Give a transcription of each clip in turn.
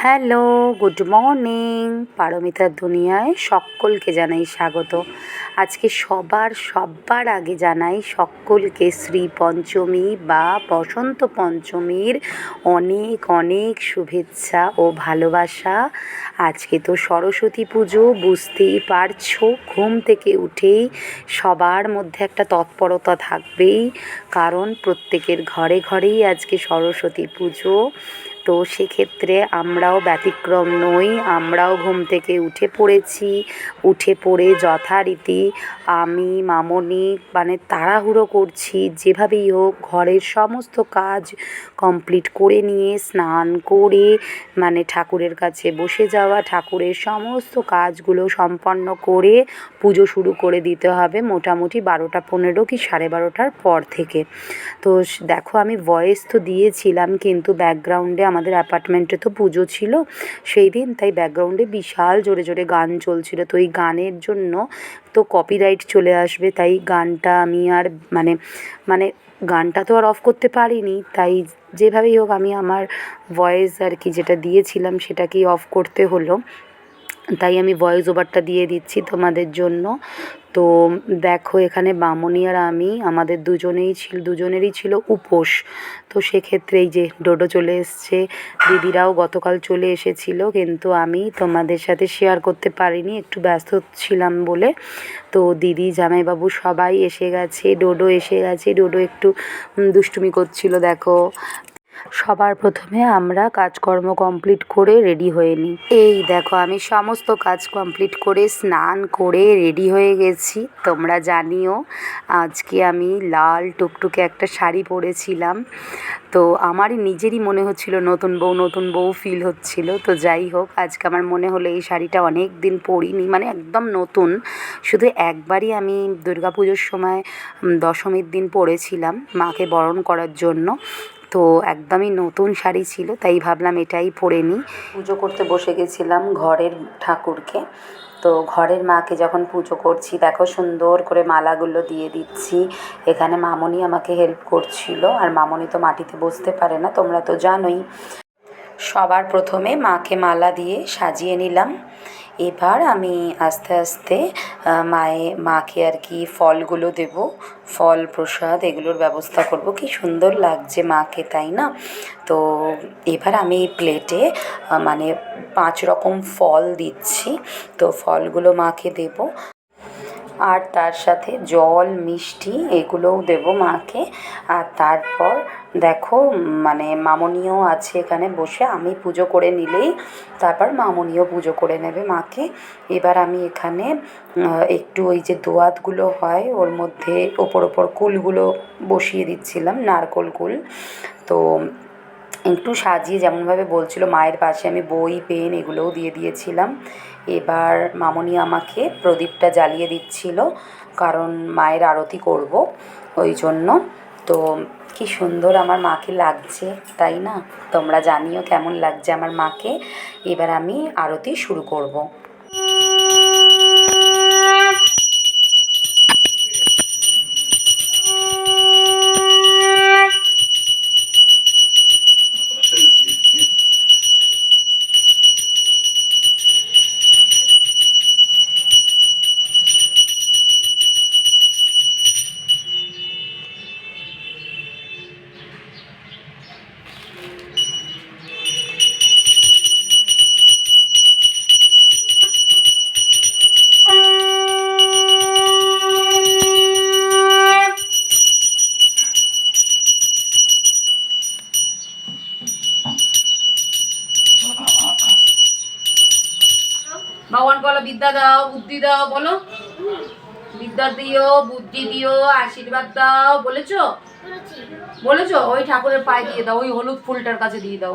Hello, good morning. পারমিতার দুনিয়ায় সকলকে জানাই স্বাগত। আজকে সবার সবার আগে জানাই সকলকে শ্রী পঞ্চমী বা বসন্ত পঞ্চমীর অনেক অনেক শুভেচ্ছা ও ভালোবাসা। আজকে তো সরস্বতী পুজো, বুঝতেই পারছ, ঘুম থেকে উঠেই সবার মধ্যে একটা তৎপরতা থাকবেই। কারণ প্রত্যেকের ঘরে ঘরেই আজকে সরস্বতী পুজো। তো সেক্ষেত্রে আমরাও ব্যতিক্রম নই, আমরাও ঘুম থেকে উঠে পড়েছি, উঠে পড়ে যথারীতি আমি, মামনি মানে তাড়াহুড়ো করছি, যেভাবেই হোক ঘরের সমস্ত কাজ কমপ্লিট করে নিয়ে স্নান করে মানে ঠাকুরের কাছে বসে যাওয়া, ঠাকুরের সমস্ত কাজগুলো সম্পন্ন করে পুজো শুরু করে দিতে হবে মোটামুটি বারোটা পনেরো কি সাড়ে বারোটার পর থেকে। তো দেখো আমি ভয়েস তো দিয়েছিলাম কিন্তু ব্যাকগ্রাউন্ডে আমাদের অ্যাপার্টমেন্টে তো পুজো ছিল, সেই দিন তাই ব্যাকগ্রাউন্ডে বিশাল জোরে জোরে গান চলছিল। তো এই গানের জন্য তো কপিরাইট চলে আসবে, তাই গানটা আমি আর মানে মানে গানটা তো আর অফ করতে পারিনি। তাই যেভাবেই হোক আমি আমার ভয়েস আর কি যেটা দিয়েছিলাম সেটাকেই অফ করতে হলো। তাই আমি ভয়েস ওভারটা দিয়ে দিচ্ছি তোমাদের জন্য। তো দেখো, এখানে মামনি আর আমি, আমাদের দুজনেই ছিল, দুজনেরই ছিল উপোস। তো সেক্ষেত্রে এই যে ডোডো চলে এসছে, দিদিরাও গতকাল চলে এসেছিল, কিন্তু আমি তোমাদের সাথে শেয়ার করতে পারিনি, একটু ব্যস্ত ছিলাম বলে। তো দিদি, জামাইবাবু সবাই এসে গেছে, ডোডো এসে গেছে, ডোডো একটু দুষ্টুমি করছিল, দেখো। সবার প্রথমে আমরা কাজকর্ম কমপ্লিট করে রেডি হয়ে নিই। এই দেখো, আমি সমস্ত কাজ কমপ্লিট করে স্নান করে রেডি হয়ে গেছি। তোমরা জানিও, আজকে আমি লাল টুকটুকে একটা শাড়ি পরেছিলাম। তো আমারই নিজেরই মনে হচ্ছিল, নতুন বউ নতুন বউ ফিল হচ্ছিল। তো যাই হোক, আজকে আমার মনে হলো এই শাড়িটা অনেক দিন পরিনি মানে একদম নতুন। শুধু একবারই আমি দুর্গাপুজোর সময় দশমীর দিন পরেছিলাম মাকে বরণ করার জন্য। তো একদমই নতুন শাড়ি ছিল, তাই ভাবলাম এটাই পরে নিই। পুজো করতে বসে গেছিলাম ঘরের ঠাকুরকে। তো ঘরের মাকে যখন পুজো করছি, দেখো সুন্দর করে মালাগুলো দিয়ে দিচ্ছি। এখানে মামনি আমাকে হেল্প করছিল, আর মামনি তো মাটিতে বসতে পারে না, তোমরা তো জানোই। সবার প্রথমে মাকে মালা দিয়ে সাজিয়ে নিলাম। এবার আমি আস্তে আস্তে মায়ে, মাকে আর কি ফলগুলো দেব। ফল, প্রসাদ এগুলোর ব্যবস্থা করব। কি সুন্দর লাগছে মাকে, তাই না? তো এবার আমি প্লেটে মানে পাঁচ রকম ফল দিচ্ছি। তো ফলগুলো মাকে দেবো। আর তার সাথে জল, মিষ্টি এগুলোও দেবো মাকে। আর তারপর দেখো মানে মামনিও আছে এখানে বসে, আমি পুজো করে নিলেই তারপর মামনিও পুজো করে নেবে মাকে। এবার আমি এখানে একটু ওই যে দোয়াতগুলো হয়, ওর মধ্যে ওপর ওপর কুলগুলো বসিয়ে দিচ্ছিলাম, নারকোল কুল। তো একটু সাজিয়ে যেমনভাবে বলছিল, মায়ের পাশে আমি বই, পেন এগুলোও দিয়ে দিয়েছিলাম। এবার মামনি আমাকে প্রদীপটা জ্বালিয়ে দিচ্ছিল, কারণ মায়ের আরতি করব, ওই জন্য। তো কি সুন্দর আমার মাকে লাগছে, তাই না? তোমরা জানিও কেমন লাগছে আমার মাকে। এবার আমি আরতি শুরু করব। বিদ্যা দাও বুদ্ধি দাও বলো। বিদ্যা দিও বুদ্ধি দিও আশীর্বাদ দাও বলেছ? বলেছ। ওই ঠাকুরের পায়ে দিয়ে দাও ওই হলুদ ফুলটার কাছে দিয়ে দাও।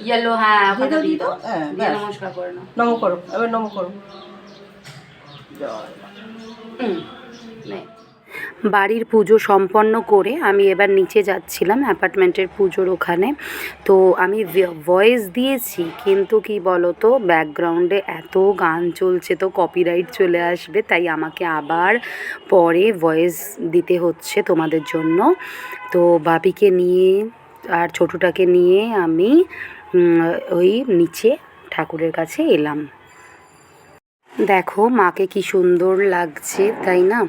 ইয়েলো হ্যাঁ ওখানে দিয়ে দাও, দিয়ে দিয়ে দাও? দাও। হ্যাঁ, নমস্কার করে নাও। নম করো এবার নম করো। জয় হুম, নে। বাড়ির পুজো সম্পন্ন করে আমি এবার নিচে যাচ্ছিলাম অ্যাপার্টমেন্টের পুজোর ওখানে। তো আমি ভয়েস দিয়েছি, কিন্তু কি বলো তো ব্যাকগ্রাউন্ডে এত গান চলছে তো কপিরাইট চলে আসবে, তাই আমাকে আবার পরে ভয়েস দিতে হচ্ছে তোমাদের জন্য। তো বাপিকে নিয়ে আর ছোটুটাকে নিয়ে আমি ওই নিচে ঠাকুরের কাছে এলাম। দেখো মাকে কি সুন্দর লাগছে, তাই না?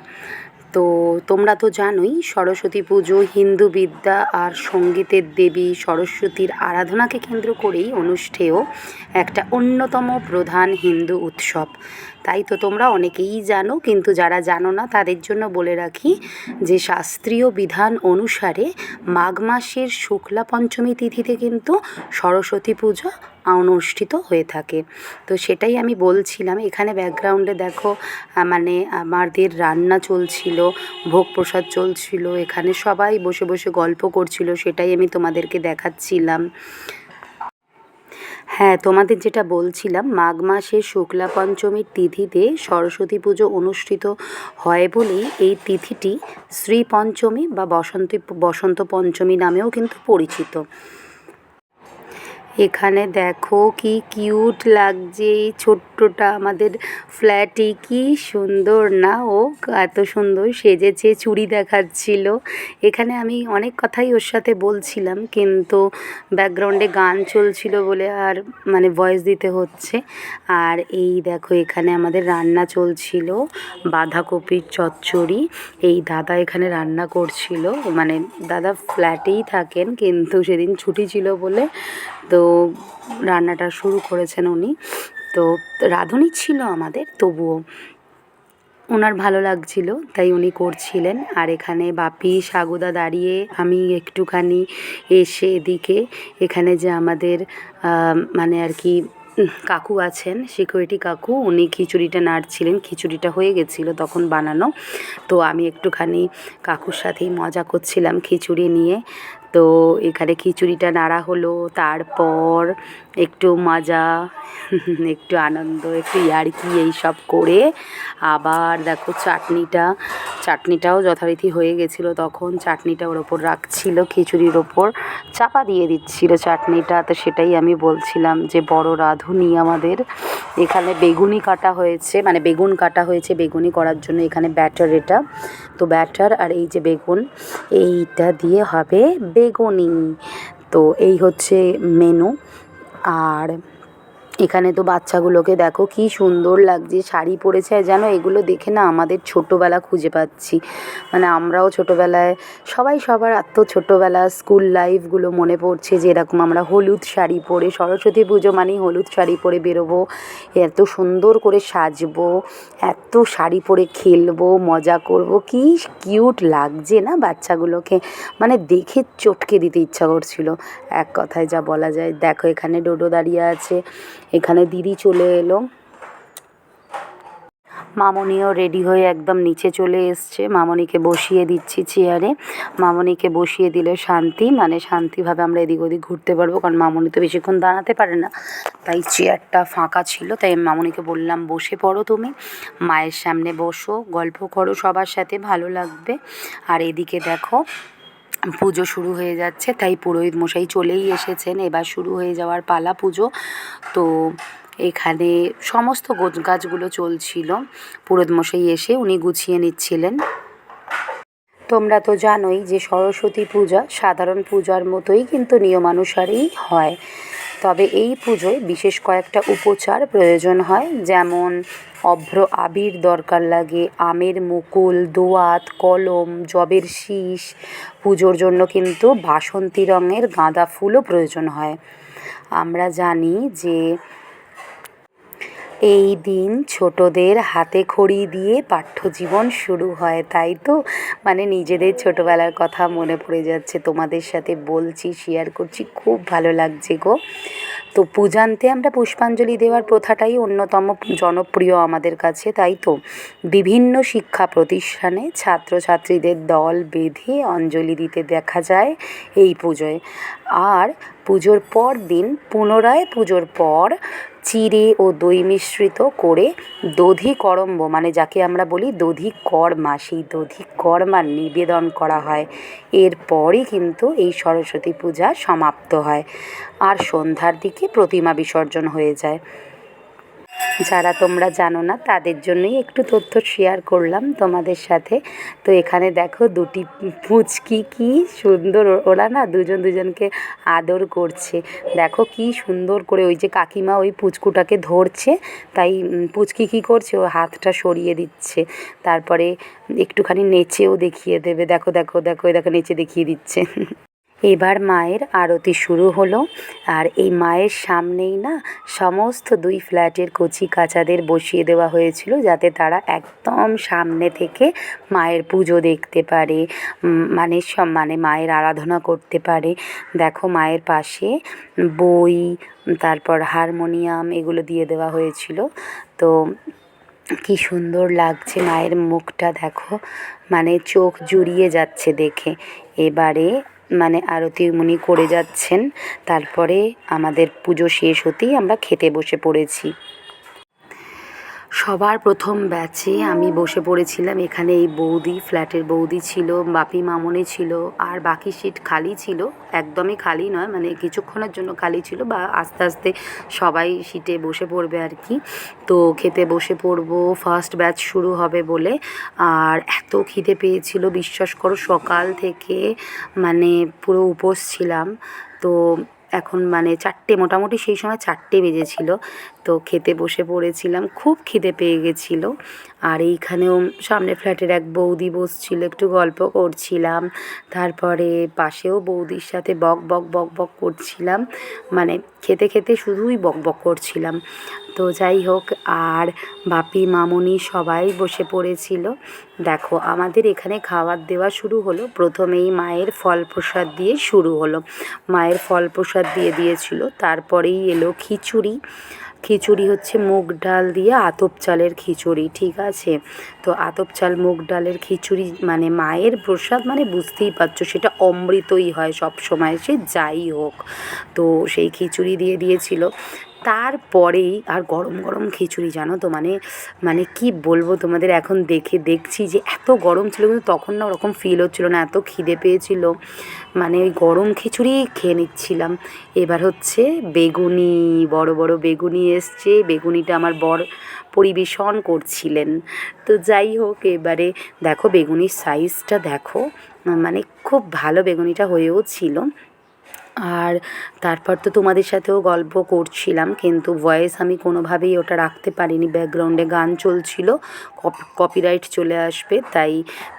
তো তোমরা তো জানোই সরস্বতী পুজো, হিন্দু বিদ্যা আর সঙ্গীতের দেবী সরস্বতীর আরাধনাকে কেন্দ্র করেই অনুষ্ঠেয় একটা অন্যতম প্রধান হিন্দু উৎসব। তাই তো তোমরা অনেকেই জানো, কিন্তু যারা জানো না তাদের জন্য বলে রাখি যে শাস্ত্রীয় বিধান অনুসারে মাঘ মাসের শুক্লা পঞ্চমী তিথিতে কিন্তু সরস্বতী পুজো অনুষ্ঠিত হয়ে থাকে। তো সেটাই আমি বলছিলাম। এখানে ব্যাকগ্রাউন্ডে দেখো মানে আমাদের রান্না চলছিল, ভোগ প্রসাদ চলছিল, এখানে সবাই বসে বসে গল্প করছিল, সেটাই আমি তোমাদেরকে দেখাচ্ছিলাম। হ্যাঁ তোমাদের যেটা বলছিলাম, মাঘ মাসের শুক্লা পঞ্চমীর তিথিতে সরস্বতী পুজো অনুষ্ঠিত হয় বলেই এই তিথিটি শ্রী পঞ্চমী বা বসন্ত বসন্ত পঞ্চমী নামেও কিন্তু পরিচিত। এখানে দেখো কি কিউট লাগছে। এই ছোট্টটা আমাদের ফ্ল্যাটে কি সুন্দর না? ও এত সুন্দর সেজেছে, চুড়ি দেখাচ্ছিল। এখানে আমি অনেক কথাই ওর সাথে বলছিলাম, কিন্তু ব্যাকগ্রাউন্ডে গান চলছিল বলে আর মানে ভয়েস দিতে হচ্ছে। আর এই দেখো এখানে আমাদের রান্না চলছিল, বাঁধাকপির চচ্চড়ি। এই দাদা এখানে রান্না করছিল। মানে দাদা ফ্ল্যাটেই থাকেন, কিন্তু সেদিন ছুটি ছিল বলে তো রান্নাটা শুরু করেছেন উনি। তো রাঁধুনি ছিল আমাদের, তবুও ওনার ভালো লাগছিল, তাই উনি করছিলেন। আর এখানে বাপি, সাগুদা দাঁড়িয়ে আমি একটুখানি এসে এদিকে, এখানে যে আমাদের মানে আর কি কাকু আছেন সিকিউরিটি কাকু, উনি খিচুড়িটা নাড়ছিলেন, খিচুড়িটা হয়ে গেছিল তখন বানানো। তো আমি একটুখানি কাকুর সাথেই মজা করছিলাম খিচুড়ি নিয়ে। তো এখানে খিচুড়িটা নাড়া হলো, তারপর একটু মজা, একটু আনন্দ, একটু ইয়ার্কি এইসব করে আবার দেখো চাটনিটা, চাটনিটাও যথারীতি হয়ে গেছিল তখন, চাটনিটা ওর ওপর রাখছিল খিচুড়ির ওপর, চাপা দিয়ে দিচ্ছিল চাটনিটা, তো সেটাই আমি বলছিলাম যে বড় রাঁধুনি আমাদের। এখানে বেগুনি কাটা হয়েছে মানে বেগুন কাটা হয়েছে, বেগুনি করার জন্য এখানে ব্যাটার এটা। তো ব্যাটার আর এই যে বেগুন, এইটা দিয়ে হবে বেগুনি। তো এই হচ্ছে মেনু আর এখানে তো বাচ্চাগুলোকে দেখো কি সুন্দর লাগছে, শাড়ি পরেছে যেন এগুলো দেখে না আমাদের ছোটোবেলা খুঁজে পাচ্ছি। মানে আমরাও ছোটোবেলায়, সবাই সবার এত ছোটোবেলা স্কুল লাইফগুলো মনে পড়ছে যে এরকম আমরা হলুদ শাড়ি পরে, সরস্বতী পুজো মানেই হলুদ শাড়ি পরে বেরোবো, এত সুন্দর করে সাজবো, এত শাড়ি পরে খেলব, মজা করব, কি কিউট লাগছে না বাচ্চাগুলোকে। মানে দেখে চটকে দিতে ইচ্ছা করছিল। এক কথায় যা বলা যায়, দেখো এখানে ডোডো দাঁড়িয়ে আছে এখানে দিদি চলে এলো। মামনিও রেডি হয়ে একদম নিচে চলে এসছে। মামনিকে বসিয়ে দিচ্ছি চেয়ারে মামনিকে বসিয়ে দিলে শান্তি। মানে শান্তিভাবে আমরা এদিক ওদিক ঘুরতে পারব, কারণ মামনি তো বেশিক্ষণ দাঁড়াতে পারে না। তাই চেয়ারটা ফাঁকা ছিল, তাই আমি মামনিকে বললাম, বসে পড়ো তুমি। মায়ের সামনে বসো, গল্প করো সবার সাথে, ভালো লাগবে। আর এদিকে দেখো পুজো শুরু হয়ে যাচ্ছে, তাই পুরোহিত মশাই চলেই এসেছেন। এবার শুরু হয়ে যাওয়ার পালা পুজো। তো এখানে সমস্ত গোছ গাছগুলো চলছিল। পুরোহিত মশাই এসে উনি গুছিয়ে নিচ্ছিলেন। তোমরা তো জানোই যে সরস্বতী পূজা সাধারণ পূজার মতোই কিন্তু নিয়মানুসারেই হয়। তবে এই পুজোয় বিশেষ কয়েকটা উপচার প্রয়োজন হয়, যেমন অভ্র আবির দরকার লাগে, আমের মুকুল, দোয়াত, কলম, জবের শীষ। পুজোর জন্য কিন্তু বাসন্তী রঙের গাঁদা ফুলও প্রয়োজন হয়। আমরা জানি যে এই দিন ছোটদের হাতে খড়ি দিয়ে পাঠ্যজীবন শুরু হয়, তাই তো? মানে নিজেদের ছোটোবেলার কথা মনে পড়ে যাচ্ছে। তোমাদের সাথে বলছি শেয়ার করছি, খুব ভালো লাগছে গো। তো পূজান্তে আমরা পুষ্পাঞ্জলি দেওয়ার প্রথাটাই অন্যতম জনপ্রিয় আমাদের কাছে, তাই তো? বিভিন্ন শিক্ষা প্রতিষ্ঠানে ছাত্রছাত্রীদের দল বেঁধে অঞ্জলি দিতে দেখা যায় এই পুজোয়। আর পুজোর পর দিন, পুনরায় পুজোর পর চিড়ে ও দই মিশ্রিত করে দধি করম্ব মানে যাকে আমরা বলি দধি কর্মা, সেই দধি কর্মা নিবেদন করা হয়। এরপরই কিন্তু এই সরস্বতী পূজা সমাপ্ত হয়। আর সন্ধ্যার দিকে প্রতিমা বিসর্জন হয়ে যায়। যারা তোমরা জানো না, তাদের জন্যই একটু তথ্য শেয়ার করলাম তোমাদের সাথে। তো এখানে দেখো দুটি পুচকি, কি সুন্দর ওরা না দুজন দুজনকে আদর করছে। দেখো কি সুন্দর করে ওই যে কাকিমা ওই পুচকুটাকে ধরছে, তাই পুচকি কি করছে? ও হাতটা সরিয়ে দিচ্ছে। তারপরে একটুখানি নেচেও দেখিয়ে দেবে। দেখো দেখো দেখো দেখো, নেচে দেখিয়ে দিচ্ছে। এবার মায়ের আরতি শুরু হলো। আর এই মায়ের সামনেই না সমস্ত দুই ফ্ল্যাটের কচি কাচাদের বসিয়ে দেওয়া হয়েছিল যাতে তারা একদম সামনে থেকে মায়ের পুজো দেখতে পারে মানে মানে মায়ের আরাধনা করতে পারে। দেখো মায়ের পাশে বই, তারপর হারমোনিয়াম এগুলো দিয়ে দেওয়া হয়েছিল। তো কি সুন্দর লাগছে মায়ের মুখটা, দেখো। মানে চোখ জুড়িয়ে যাচ্ছে দেখে। এবারে মানে আরতি উনি করে যাচ্ছেন। তারপরে আমাদের পুজো শেষ হতেই আমরা খেতে বসে পড়েছি। সবার প্রথম ব্যাচে আমি বসে পড়েছিলাম। এখানে এই বৌদি ফ্ল্যাটের বৌদি ছিল, বাপি মামনি ছিল, আর বাকি সিট খালি ছিল। একদমই খালি নয় মানে কিছুক্ষণের জন্য খালি ছিল বা আস্তে আস্তে সবাই সিটে বসে পড়বে আর কি। তো খেতে বসে পড়ব ফার্স্ট ব্যাচ শুরু হবে বলে। আর এত খিদে পেয়েছিল, বিশ্বাস করো সকাল থেকে মানে পুরো উপোস ছিলাম। তো এখন মানে চারটে, মোটামুটি সেই সময় চারটে বেজেছিল। তো খেতে বসে পড়েছিলাম, খুব খিদে পেয়ে গেছিল। আর এইখানেও সামনে ফ্ল্যাটের এক বৌদি বসছিল, একটু গল্প করছিলাম। তারপরে পাশেও বৌদির সাথে বক বক বক বক করছিলাম। মানে খেতে খেতে শুধুই বক বক করছিলাম। তো যাই হোক, আর বাপি, মামুনি সবাই বসে পড়েছিল। দেখো, আমাদের এখানে খাবার দেওয়া শুরু হলো। প্রথমেই মায়ের ফল প্রসাদ দিয়ে শুরু হলো। মায়ের ফল প্রসাদ দিয়ে দিয়েছিল। তারপরেই এলো খিচুড়ি। খিচুড়ি হচ্ছে মুগ ডাল দিয়ে আতপ চালের খিচুড়ি, ঠিক আছে? তো আতপ চাল, মুগ ডালের খিচুড়ি মানে মায়ের প্রসাদ মানে বুঝতেই পারছ, সেটা অমৃতই হয় সব সময় সে যাই হোক। তো সেই খিচুড়ি দিয়ে দিয়েছিল। তারপরেই আর গরম গরম খিচুড়ি, জানো তো? মানে মানে কি বলব তোমাদের? এখন দেখে দেখছি যে এত গরম ছিল, কিন্তু তখন না ওরকম ফিল হচ্ছিল না, এত খিদে পেয়েছিল। মানে ওই গরম খিচুড়ি খেয়ে নিচ্ছিলাম। এবার হচ্ছে বেগুনি, বড় বড় বেগুনি এসছে। বেগুনিটা আমার বর পরিবেশন করছিলেন। তো যাই হোক, এবারে দেখো বেগুনির সাইজটা দেখো। মানে খুব ভালো বেগুনিটা হয়েও ছিল। আর তারপর তো তোমাদের সাথেও গল্প করছিলাম, কিন্তু ভয়েস আমি কোনোভাবেই ওটা রাখতে পারিনি। ব্যাকগ্রাউন্ডে গান চলছিল কপিরাইট চলে আসবে, তাই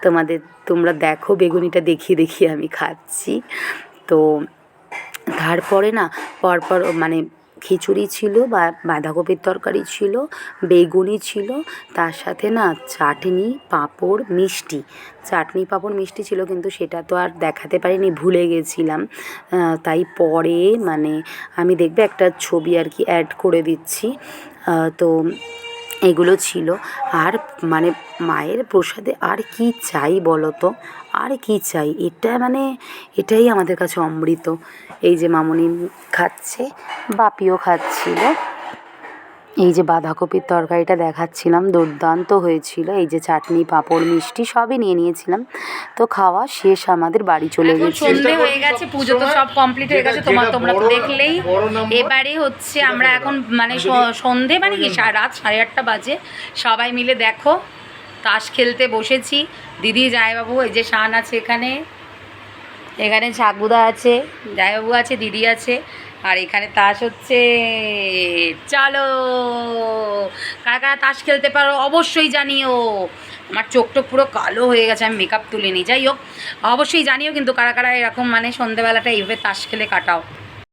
তোমাদের, তোমরা দেখো, বেগুনিটা দেখিয়ে দেখিয়ে আমি খাচ্ছি। তো তারপরে না, পরপর মানে খিচুড়ি ছিল বা বাঁধাকপির তরকারি ছিল, বেগুনি ছিল, তার সাথে না চাটনি, পাঁপড়, মিষ্টি। চাটনি, পাঁপড়, মিষ্টি ছিল কিন্তু সেটা তো আর দেখাতে পারিনি, ভুলে গেছিলাম। তাই পরে মানে আমি দেখবে একটা ছবি আর কি অ্যাড করে দিচ্ছি। তো এগুলো ছিল। আর মানে মায়ের প্রসাদে আর কি চাই বলো তো আর কি চাই? এটা মানে এটাই আমাদের কাছে অমৃত। এই যে মামনি খাচ্ছে, বাপিও খাচ্ছিল। এই যে বাঁধাকপির তরকারিটা দেখাচ্ছিলাম দুর্দান্ত হয়েছিল। এই যে চাটনি পাঁপড় মিষ্টি সবই নিয়ে নিয়েছিলাম। তো খাওয়া শেষ আমাদের বাড়ি চলে গেছি। সন্ধে হয়ে গেছে পুজো তো সব কমপ্লিট হয়ে গেছে তোমার তোমরা তো দেখলেই। এবারে হচ্ছে আমরা এখন মানে সন্ধে মানে কি রাত সাড়ে আটটা বাজে। সবাই মিলে দেখো তাস খেলতে বসেছি। দিদি জায়বাবু এই যে শান আছে এখানে। এখানে ছাগুদা আছে জায়বাবু আছে দিদি আছে। আর এখানে তাস হচ্ছে। চলো। কারা কারা তাস খেলতে পারো অবশ্যই জানিও। আমার চোখটা পুরো কালো হয়ে গেছে, আমি মেকআপ তুলিনি যাই হোক, অবশ্যই জানিও কিন্তু কারা কারা এরকম মানে সন্ধেবেলাটা এইভাবে তাস খেলে কাটাও।